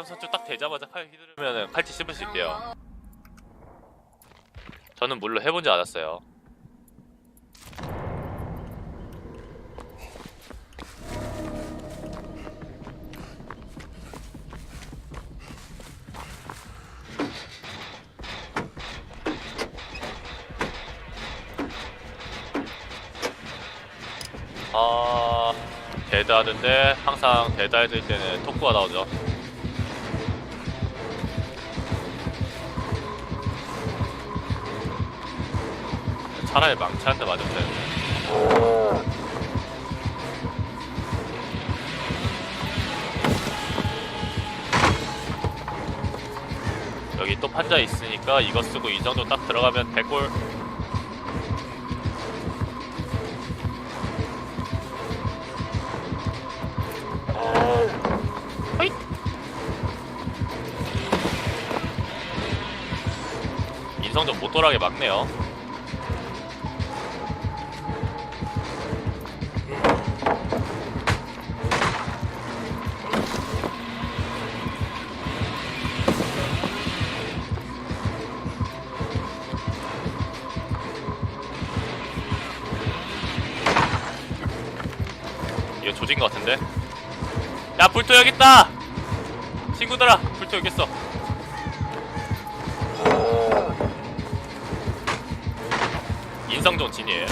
적정선출 딱 되자마자 칼 휘두르면 칼치 씹을 수 있대요. 저는 물론 해본지 않았어요. 아 대다하는데 항상 대다해질 때는 토크가 나오죠. 차라리 망치한테 맞으면 되는데. 여기 또 판자 있으니까 이거 쓰고 이 정도 딱 들어가면 대골! 인성적 못 돌아게 막네요. 조진 것 같은데? 야 불토 여기 있다! 친구들아 불토 여기 있어 인성종 진이에요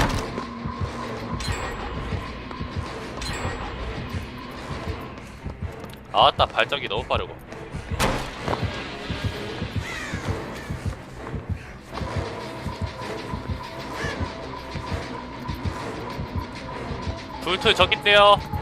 아따 발작이 너무 빠르고 불토 저기 있대요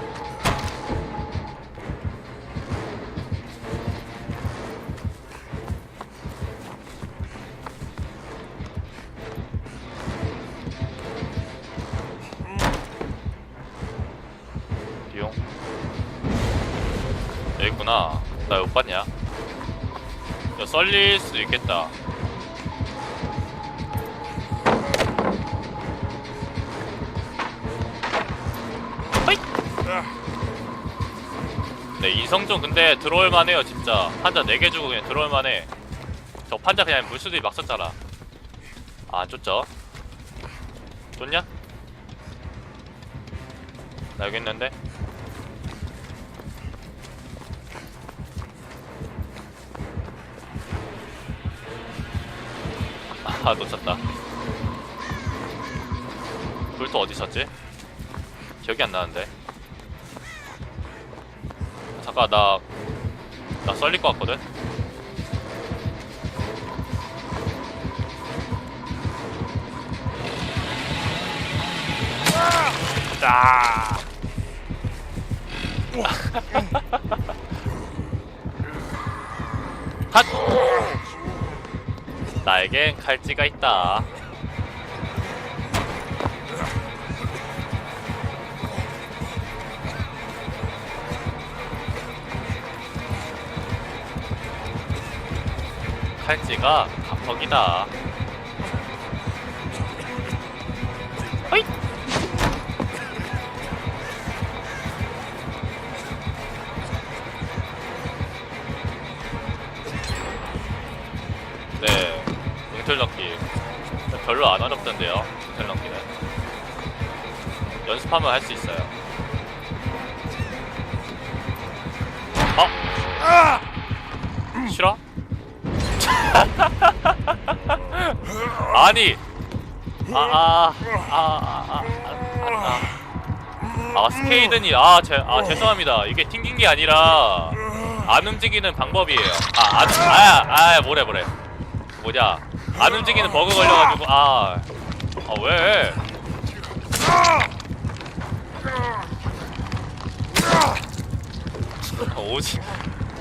있구나 나 못 봤냐? 야 썰릴 수도 있겠다. 허잇! 네 이성종 근데 들어올 만해요 진짜. 판자 4개 주고 그냥 들어올 만해. 저 판자 그냥 물수들이 막 썼잖아. 아, 안 쫓죠? 쫓냐? 나 여기 있는데 아 놓쳤다 불도 어디 있었지? 기억이 안 나는데 잠깐 나... 나 썰릴 것 같거든? 자. 핫! 나에겐 칼찌가 있다. 칼찌가 감덕이다. 별로 안 어렵던데요. 넣기는 연습하면 할 수 있어요. 어? 싫어? 아니, 아아아아아 아, 아, 아, 아, 아, 스케이든이 아, 제, 아 죄송합니다. 이게 튕긴 게 아니라 안 움직이는 방법이에요. 아, 안, 아, 아, 뭐래 뭐래. 뭐냐 안 움직이는 버그 걸려가지고 아, 아 왜? 오직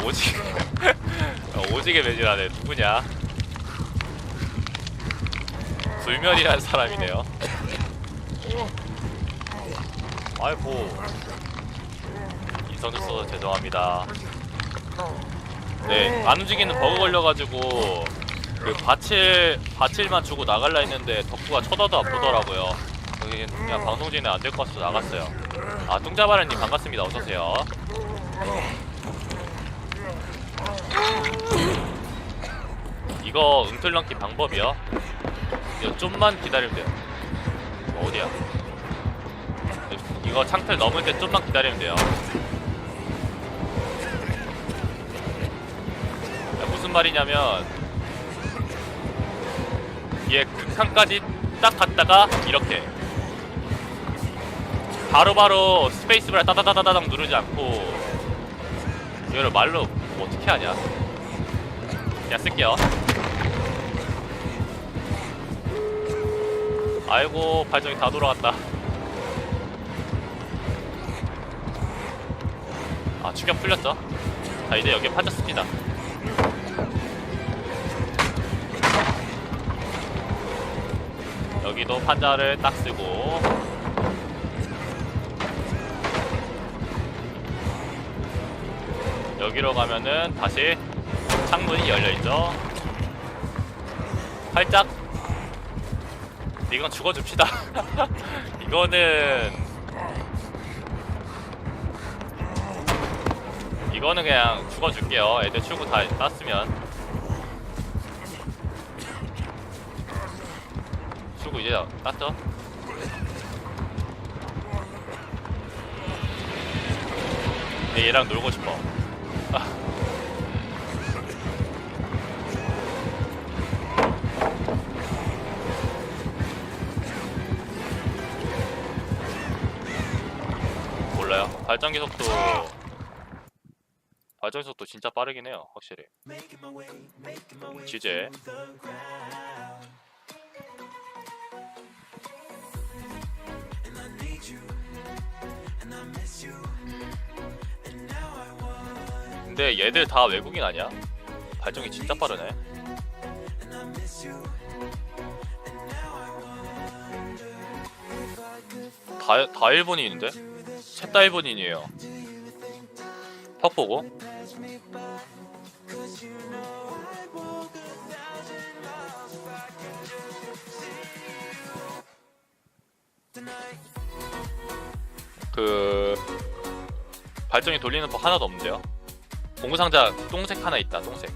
오직 오직에 매질하네 누구냐? 불면이라는 사람이네요. 아이고 인성주 써서 죄송합니다. 네, 안 움직이는 버그 걸려가지고 그 바칠 바칠만 주고 나갈라 했는데 덕후가 쳐다도 안 보더라고요. 여기 그냥 방송 중에 안될 것 같아서 나갔어요. 아 뚱자바라님 반갑습니다. 어서 오세요. 이거 응틀렁키 방법이야. 이거 좀만 기다리면 돼요. 어디야? 이거 창틀 넘을 때 좀만 기다리면 돼요. 야, 무슨 말이냐면 얘 극한까지 딱 갔다가 이렇게 바로바로 스페이스바를 따다다다닥 누르지 않고 이거를 말로 어떻게 하냐? 그냥 쓸게요. 아이고 발전기 다 돌아갔다. 아 추격 풀렸죠? 자 이제 여기에 파졌습니다. 여기도 판자를 딱 쓰고. 여기로 가면은 다시 창문이 열려있죠? 활짝 이건 죽어줍시다. 이거는 이거는 그냥 죽어줄게요. 애들 출구 다 땄으면 출구 이제 땄죠 근데 얘랑 놀고 싶어 몰라요. 발전기 속도 발전기 속도 진짜 빠르긴 해요, 확실히. 지제. 근데 얘들 다 외국인 아니야? 발전기 진짜 빠르네. 다, 다 일본인인데? 셋 다 일본인이에요. 퍽 보고. 그 발전기 돌리는 법 하나도 없는데요. 공구상자 똥색 하나 있다. 똥색.